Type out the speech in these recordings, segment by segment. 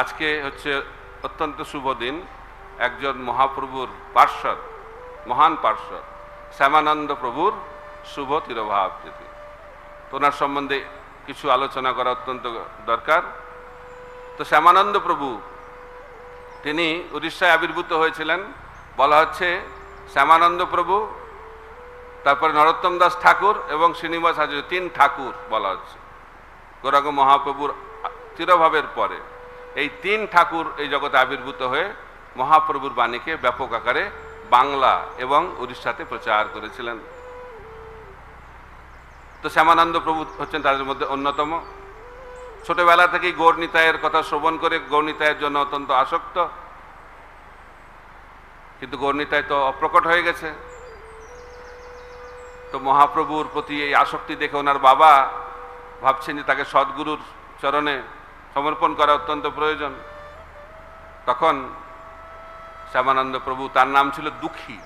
আজকে হচ্ছে অত্যন্ত শুভ দিন। একজন মহাপ্রভুর পার্শ্বদ, মহান পার্শ্বদ, শ্যামানন্দ প্রভুর শুভ তিরোভাব তিথি তো ওনার সম্বন্ধে কিছু আলোচনা করা অত্যন্ত দরকার। তো শ্যামানন্দ প্রভু, তিনি উড়িষ্যায় আবির্ভূত হয়েছিলেন। বলা হচ্ছে শ্যামানন্দ প্রভু, তারপরে নরোত্তম দাস ঠাকুর এবং শ্রীনিবাস আচার্য তিন ঠাকুর বলা হচ্ছে। গোরাগ মহাপ্রভুর চিরভাবের পরে। এই তিন ঠাকুর এই জগতে আবির্ভূত হয়ে মহাপ্রভুর বাণীকে ব্যাপক আকারে বাংলা এবং উড়িষ্যাতে প্রচার করেছিলেন। তো শ্যামানন্দ প্রভু হচ্ছেন তাদের মধ্যে অন্যতম। ছোটবেলা থেকেই গৌরনিতায়ের কথা শ্রবণ করে গৌরনিতায়ের জন্য অত্যন্ত আসক্ত। কিন্তু গৌরনিতায় তো অপ্রকট হয়ে গেছে। তো মহাপ্রভুর প্রতি এই আসক্তি দেখে ওনার বাবা ভাবছেন যে তাকে সদ্গুরুর চরণে সমর্পণ করা অত্যন্ত প্রয়োজন। তখন শ্যামানন্দ প্রভু, তার নাম ছিল দুঃখী।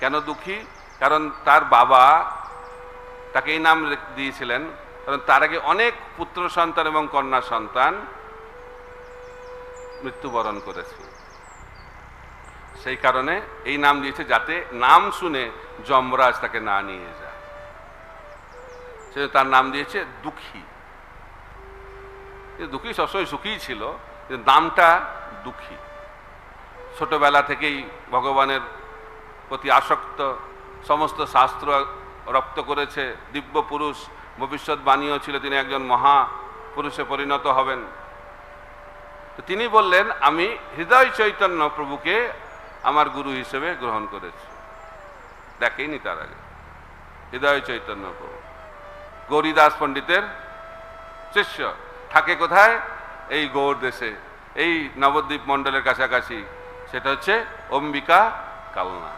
কেন দুঃখী? কারণ তার বাবা তাকে এই নাম দিয়েছিলেন। কারণ তার আগে অনেক পুত্র সন্তান এবং কন্যা সন্তান মৃত্যুবরণ করেছে। সেই কারণে এই নাম দিয়েছে যাতে নাম শুনে যমরাজ তাকে না নিয়ে যায়। সে তার নাম দিয়েছে দুঃখী। দুঃখী সবসময় সুখী ছিল নামটা দুঃখী। ছোটবেলা থেকেই ভগবানের প্রতি আসক্ত, সমস্ত শাস্ত্র রপ্ত করেছে, দিব্য পুরুষ ভবিষ্যৎবাণীও ছিল, তিনি একজন মহা পুরুষে পরিণত হবেন। তিনি বললেন, আমি হৃদয় চৈতন্য প্রভুকে আমার গুরু হিসেবে গ্রহণ করেছি। দেখেইনি তার আগে। হৃদয় চৈতন্য প্রভু। গৌরীদাস পণ্ডিতের শিষ্য। থাকে কোথায়? এই গৌর দেশে। এই নবদ্বীপ মণ্ডলের কাছাকাছি। সেটা হচ্ছে অম্বিকা কালনা।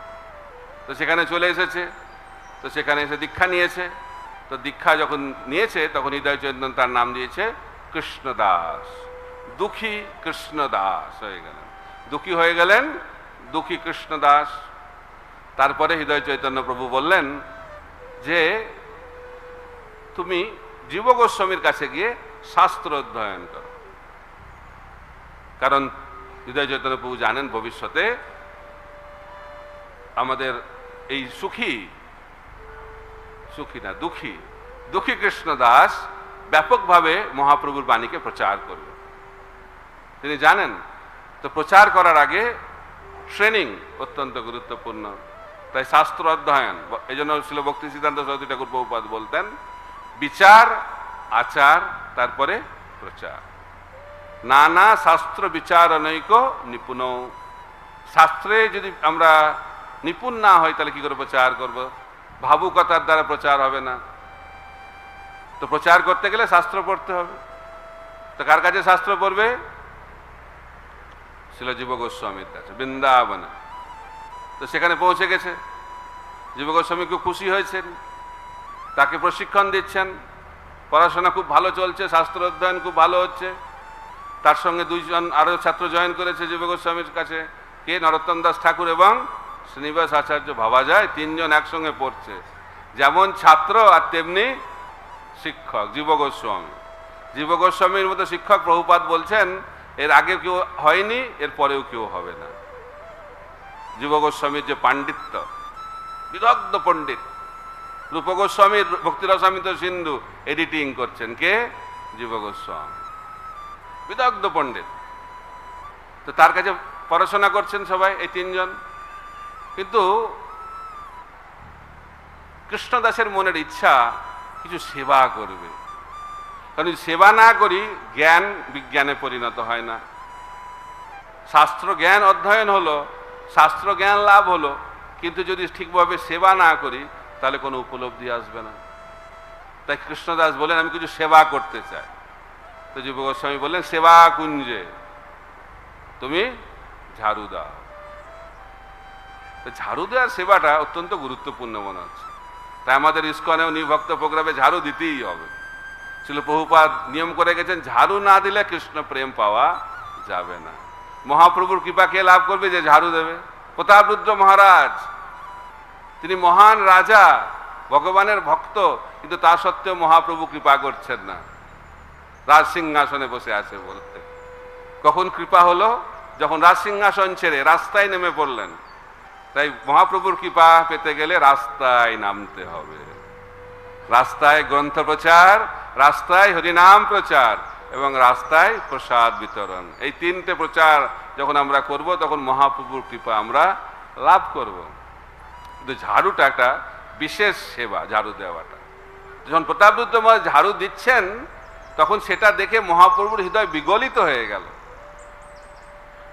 তো সেখানে চলে এসেছে। তো সেখানে এসে দীক্ষা নিয়েছে। তো দীক্ষা যখন নিয়েছে, তখন হৃদয় চৈতন্য তার নাম দিয়েছে কৃষ্ণদাস। দুঃখী কৃষ্ণদাস হয়ে গেলেন। দুঃখী হয়ে গেলেন দুঃখী কৃষ্ণদাস। তারপরে হৃদয় চৈতন্য প্রভু বললেন যে, তুমি জীব গোস্বামীর কাছে গিয়ে শাস্ত্র অধ্যয়ন করো। কারণ হৃদয় চৈতন্য প্রভু জানেন ভবিষ্যতে আমাদের এই সুখী সুখী না, দুঃখী দুঃখী কৃষ্ণ দাস ব্যাপকভাবে মহাপ্রভুর বাণীকে প্রচার করবে তিনি জানেন, তো প্রচার করার আগে ট্রেনিং অত্যন্ত গুরুত্বপূর্ণ। তাই শাস্ত্র অধ্যয়ন এই জন্য ছিল ভক্তি সিদ্ধান্ত সরস্বতী ঠাকুর বহুপাত বলতেন, বিচার, আচার তারপরে প্রচার। নানা শাস্ত্র বিচার অনৈক নিপুণ। শাস্ত্রে যদি আমরা নিপুণ না হই তাহলে কি করে প্রচার করব? ভাবুকতার দ্বারা প্রচার হবে না। তো প্রচার করতে গেলে শাস্ত্র পড়তে হবে। তো কার কাছে শাস্ত্র পড়বে? ছিল জীব গোস্বামীর কাছে, বৃন্দাবনে। তো সেখানে পৌঁছে গেছে। জীব গোস্বামী খুব খুশি হয়েছেন। তাকে প্রশিক্ষণ দিচ্ছেন। পড়াশোনা খুব ভালো চলছে, শাস্ত্র অধ্যয়ন খুব ভালো হচ্ছে। তার সঙ্গে দুইজন আরও ছাত্র জয়েন করেছে জীব গোস্বামীর কাছে, কে নরোত্তম দাস ঠাকুর এবং শ্রীনিবাস আচার্য ভাবা যায় তিনজন একসঙ্গে পড়ছে। যেমন ছাত্র আর তেমনি শিক্ষক জীব গোস্বামী। জীব গোস্বামীর মতো শিক্ষক প্রভুপাত বলছেন, এর আগে কেউ হয়নি, এর পরেও কেউ হবে না। জীব গোস্বামীর যে পাণ্ডিত্য, বিদগ্ধ পণ্ডিত রূপ গোস্বামীর ভক্তিরসামিত সিন্ধু এডিটিং করছেন কে? জীব গোস্বামী। বিদগ্ধ পণ্ডিত। তো তার কাছে পড়াশোনা করছেন সবাই, এই তিনজন। কিন্তু কৃষ্ণদাসের মনের ইচ্ছা কিছু সেবা করবে। কারণ সেবা না করি, জ্ঞান বিজ্ঞানে পরিণত হয় না। শাস্ত্র জ্ঞান অধ্যয়ন হলো, শাস্ত্র জ্ঞান লাভ হলো, কিন্তু যদি ঠিকভাবে সেবা না করি তাহলে কোনো উপলব্ধি আসবে না। তাই কৃষ্ণদাস বলেন, আমি কিছু সেবা করতে চাই। তো যুব গোস্বামী বললেন, সেবা কুঞ্জে, তুমি ঝাড়ু দাও। ঝাড়ু দেওয়ার সেবাটা অত্যন্ত গুরুত্বপূর্ণ মনে হচ্ছে। তাই আমাদের ইস্কনেও নিভক্ত প্রোগ্রামে ঝাড়ু দিতেই হবে। ছিল বহুপাত নিয়ম করে গেছেন, ঝাড়ু না দিলে কৃষ্ণ প্রেম পাওয়া যাবে না। মহাপ্রভুর কৃপা কে লাভ করবে যে ঝাড়ু দেবে? প্রতাপরুদ্র মহারাজ। তিনি মহান রাজা, ভগবানের ভক্ত, কিন্তু তা সত্ত্বেও মহাপ্রভু কৃপা করছেন না। রাজ সিংহাসনে বসে আছে বলতে। কখন কৃপা হলো? যখন রাজসিংহাসন ছেড়ে রাস্তায় নেমে পড়লেন। তাই মহাপ্রভুর কৃপা পেতে গেলে রাস্তায় নামতে হবে। রাস্তায় গ্রন্থ প্রচার, রাস্তায় হরিনাম প্রচার এবং রাস্তায় প্রসাদ বিতরণ। এই তিনটে প্রচার যখন আমরা করব, তখন মহাপ্রভুর কৃপা আমরা লাভ করব। কিন্তু ঝাড়ুটা একটা বিশেষ সেবা, ঝাড়ু দেওয়াটা। যখন প্রতাপরুদ্র মহারাজ ঝাড়ু দিচ্ছেন, তখন সেটা দেখে মহাপ্রভুর হৃদয় বিগলিত হয়ে গেল।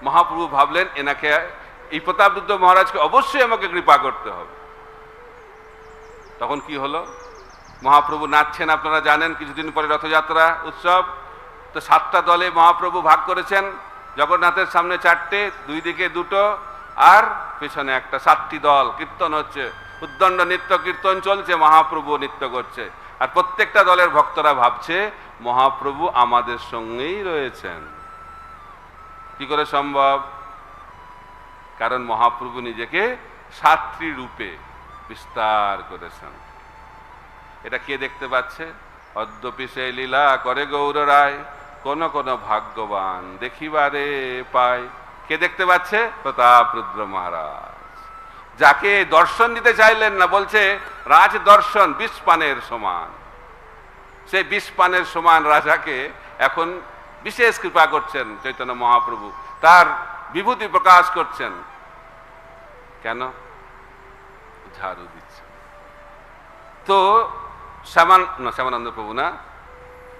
মহাপ্রভু ভাবলেন, এনাকে, এই প্রতাপ প্রতাপরুদ্র মহারাজকে অবশ্যই আমাকে কৃপা করতে হবে। তখন কি হলো? মহাপ্রভু নাচছেন, আপনারা জানেন, কিছুদিন পরে রথযাত্রা, উৎসব। তো সাতটা দলে মহাপ্রভু ভাগ করেছেন, জগন্নাথের সামনে চারটে, দুই দিকে দুটো, আর পেছনে একটা সাতটি দল, কীর্তন হচ্ছে, উদ্দণ্ড নৃত্য, কীর্তন চলছে, মহাপ্রভু নৃত্য করছে। আর প্রত্যেকটা দলের ভক্তরা ভাবছে, মহাপ্রভু আমাদের সঙ্গেই রয়েছেন। কি করে সম্ভব? কারণ মহাপ্রভু নিজেকে সাত্রী রূপে বিস্তার করেছেন। এটা কে দেখতে পাচ্ছে? অদ্যপি সে লীলা করে গৌর রায়, কোন কোন ভাগ্যবান দেখিবারে পায়। কে দেখতে পাচ্ছে? প্রতাপ রুদ্র মহারাজ। যাকে দর্শন দিতে চাইলেন না, বলছে, রাজ দর্শন, বিষ পানের সমান। সেই বিষ পানের সমান রাজাকে এখন বিশেষ কৃপা করছেন চৈতন্য মহাপ্রভু। তার বিভূতি প্রকাশ করছেন। কেন? ঝাড়ু দিচ্ছে। তো শ্যামান, না, শ্যামানন্দ প্রভু না,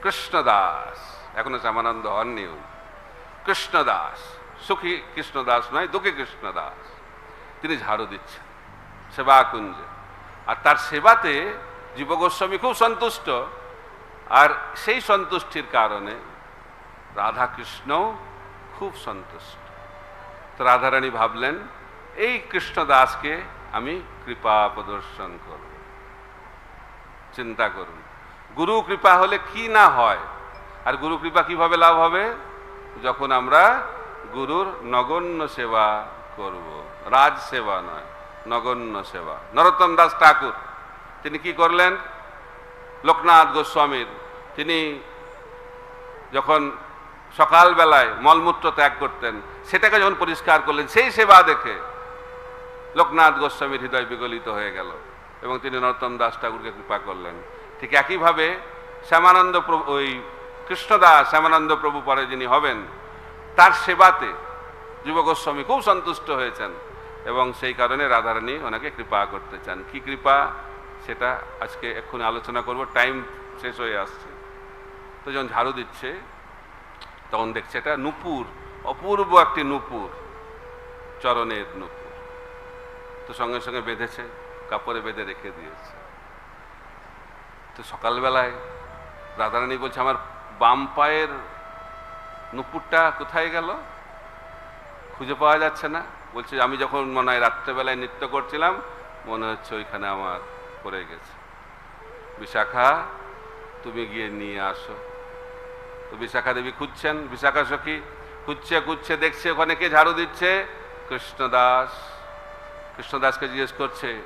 কৃষ্ণদাস। এখনও শ্যামানন্দ হননি কৃষ্ণদাস। সুখী কৃষ্ণদাস নয়, দুঃখী কৃষ্ণদাস। তিনি ঝাড়ু দিচ্ছেন সেবা কুঞ্জে আর তার সেবাতে জীব গোস্বামী খুব সন্তুষ্ট। আর সেই সন্তুষ্টির কারণে রাধাকৃষ্ণ খুব সন্তুষ্ট। তো রাধারানী ভাবলেন, এই কৃষ্ণদাসকে আমি কৃপা প্রদর্শন করব। চিন্তা করুন, গুরু কৃপা হলে কি না হয়? আর গুরু কৃপা কীভাবে লাভ হবে? যখন আমরা গুরুর নগণ্য সেবা করব। রাজ সেবা নয়, নগণ্য সেবা। নরোত্তম দাস ঠাকুর, তিনি কি করলেন? লোকনাথ গোস্বামীর। তিনি যখন সকালবেলায় মলমূত্র ত্যাগ করতেন, সেটাকে যখন পরিষ্কার করলেন, সেই সেবা দেখে লোকনাথ গোস্বামীর হৃদয় বিগলিত হয়ে গেল এবং তিনি নরোত্তম দাস ঠাকুরকে কৃপা করলেন। ঠিক একইভাবে শ্যামানন্দ প্রভু, ওই কৃষ্ণদাস শ্যামানন্দ প্রভু পরে যিনি হবেন তার সেবাতে যুব গোস্বামী খুব সন্তুষ্ট হয়েছেন এবং সেই কারণে রাধারানী ওনাকে কৃপা করতে চান। কি কৃপা? সেটা আজকে এক্ষুনি আলোচনা করব। টাইম শেষ হয়ে আসছে। তো যখন ঝাড়ু দিচ্ছে, তখন দেখছে এটা নুপুর, অপূর্ব একটি নুপুর, চরণের নুপুর। তো সঙ্গে সঙ্গে বেঁধেছে, কাপড়ে বেঁধে রেখে দিয়েছে। তো সকালবেলায় রাধারানী বলছে, আমার বাম পায়ের নুপুরটা কোথায় গেল? খুঁজে পাওয়া যাচ্ছে না। বলছে, আমি যখন মনে হয় রাত্রেবেলায় নৃত্য করছিলাম, মনে হচ্ছে ওইখানে আমার পড়ে গেছে। বিশাখা, তুমি গিয়ে নিয়ে আসো। তো বিশাখা দেবী খুঁজছেন। বিশাখা সখী, খুঁজছে খুঁজছে, দেখছে, ওখানে কে ঝাড়ু দিচ্ছে? কৃষ্ণদাস। কৃষ্ণদাসকে জিজ্ঞেস করছে,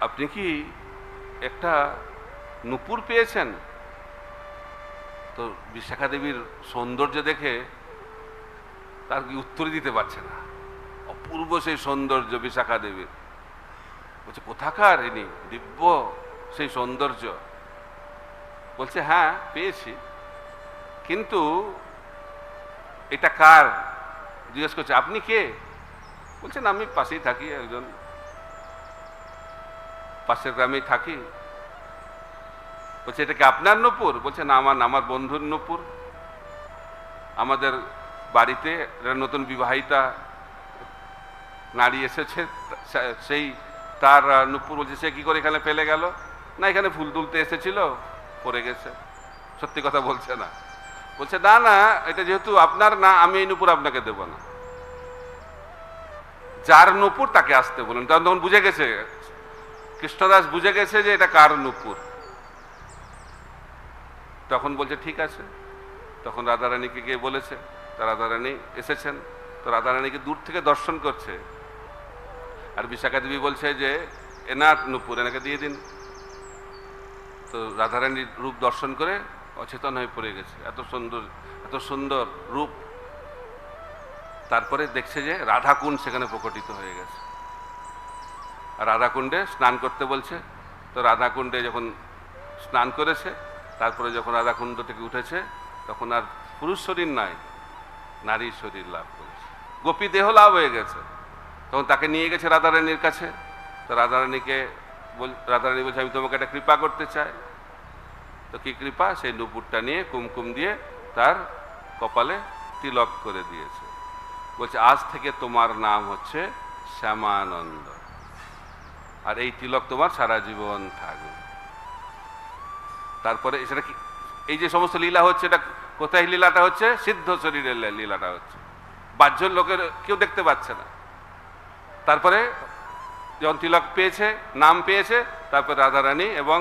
আপনি কি একটা নুপুর পেয়েছেন? তো বিশাখা দেবীর সৌন্দর্য দেখে তার কি উত্তর দিতে পারছে না। অপূর্ব সেই সৌন্দর্য বিশাখা দেবীর। বলছে, কোথাকার ইনি? দিব্য সেই সৌন্দর্য। বলছে হ্যাঁ পেয়েছি। কিন্তু এটা কার? জিজ্ঞেস করছে, আপনি কে? বলছেন, আমি পাশেই থাকি একজন। পাশের গ্রামেই থাকি। বলছে, এটা কি আপনার নূপুর? বলছে, না, আমার আমার বন্ধুর নূপুর। আমাদের বাড়িতে নতুন বিবাহিতা নারী এসেছে সেই তার নূপুর বলছে, সে কি করে এখানে ফেলে গেল? না, এখানে ফুল তুলতে এসেছিল, পড়ে গেছে। সত্যি কথা বলছে না। বলছে, না না, এটা যেহেতু আপনার না, আমি এই নূপুর আপনাকে দেব না। যার নূপুর তাকে আসতে বলুন। তখন তখন বুঝে গেছে, কৃষ্ণদাস বুঝে গেছে যে এটা কার নূপুর। তখন বলছে, ঠিক আছে। তখন রাধারানীকে গিয়ে বলেছে, তা রাধারানী এসেছেন। তো রাধারানীকে দূর থেকে দর্শন করছে। আর বিশাখা দেবী বলছে যে, এনার নূপুর, এনাকে দিয়ে দিন। তো রাধারানীর রূপ দর্শন করে অচেতন হয়ে পড়ে গেছে। এত সুন্দর এত সুন্দর রূপ। তারপরে দেখছে যে রাধাকুণ্ড সেখানে প্রকটিত হয়ে গেছে। আর রাধাকুণ্ডে স্নান করতে বলছে। তো রাধাকুণ্ডে যখন স্নান করেছে তারপরে যখন রাধাকুণ্ড থেকে উঠেছে, তখন আর পুরুষ শরীর নাই নারীর শরীর লাভ করেছে। গোপী দেহ লাভ হয়ে গেছে। তখন তাকে নিয়ে গেছে রাধারানীর কাছে। তো রাধারানীকে বল, রাধারানী বলছে, আমি তোমাকে একটা কৃপা করতে চাই। তো কি কৃপা? সেই নুপুরটা নিয়ে কুমকুম দিয়ে তার কপালে তিলক করে দিয়েছে। বলছে, আজ থেকে তোমার নাম হচ্ছে শ্যামানন্দ। আর এই তিলক তোমার সারা জীবন থাকবে। তারপরে সেটা কি, এই যে সমস্ত লীলা হচ্ছে, এটা কোথায় লীলাটা হচ্ছে? সিদ্ধ শরীরের লীলাটা হচ্ছে। বাহ্য লোকের কেউ দেখতে পাচ্ছে না। তারপরে যখন তিলক পেয়েছে, নাম পেয়েছে, তারপরে রাধারানী এবং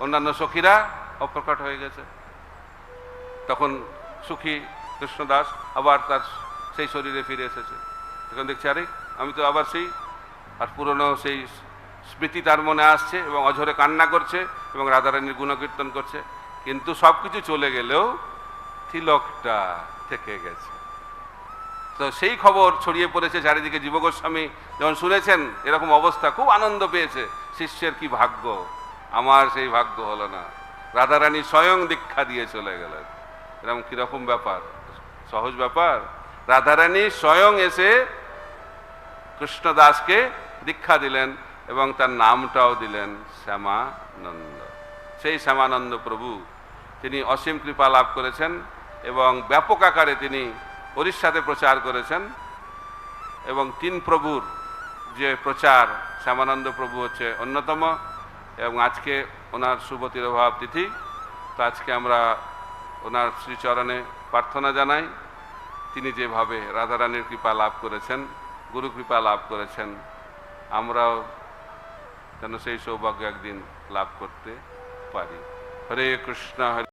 অন্যান্য সখীরা অপ্রকট হয়ে গেছে। তখন সুখী কৃষ্ণদাস আবার তার সেই শরীরে ফিরে এসেছে। এখন দেখছি, আরে, আমি তো আবার সেই, আর পুরনো সেই স্মৃতি তার মনে আসছে এবং অঝরে কান্না করছে। এবং রাধারানীর গুণকীর্তন করছে। কিন্তু সব কিছু চলে গেলেও তিলকটা থেকে গেছে। তো সেই খবর ছড়িয়ে পড়েছে চারিদিকে। জীব গোস্বামী যখন শুনেছেন এরকম অবস্থা, খুব আনন্দ পেয়েছে। শিষ্যের কি ভাগ্য? আমার সেই ভাগ্য হলো না। রাধারানী স্বয়ং দীক্ষা দিয়ে চলে গেলেন। এরকম কীরকম ব্যাপার? সহজ ব্যাপার? রাধারানী স্বয়ং এসে কৃষ্ণদাসকে দীক্ষা দিলেন এবং তার নামটাও দিলেন শ্যামানন্দ। সেই শ্যামানন্দ প্রভু, তিনি অসীম কৃপা লাভ করেছেন এবং ব্যাপক আকারে তিনি উড়িষ্যাতে প্রচার করেছেন। এবং তিন প্রভুর যে প্রচার, শ্যামানন্দ প্রভু হচ্ছে অন্যতম এবং আজকে ওনার শুভ তিরোভাব তিথি। তো আজকে আমরা ওনার শ্রীচরণে প্রার্থনা জানাই, তিনি যেভাবে রাধারানীর কৃপা লাভ করেছেন, গুরু কৃপা লাভ করেছেন, আমরাও যেন সেই সৌভাগ্য একদিন লাভ করতে পারি হরে কৃষ্ণ হরে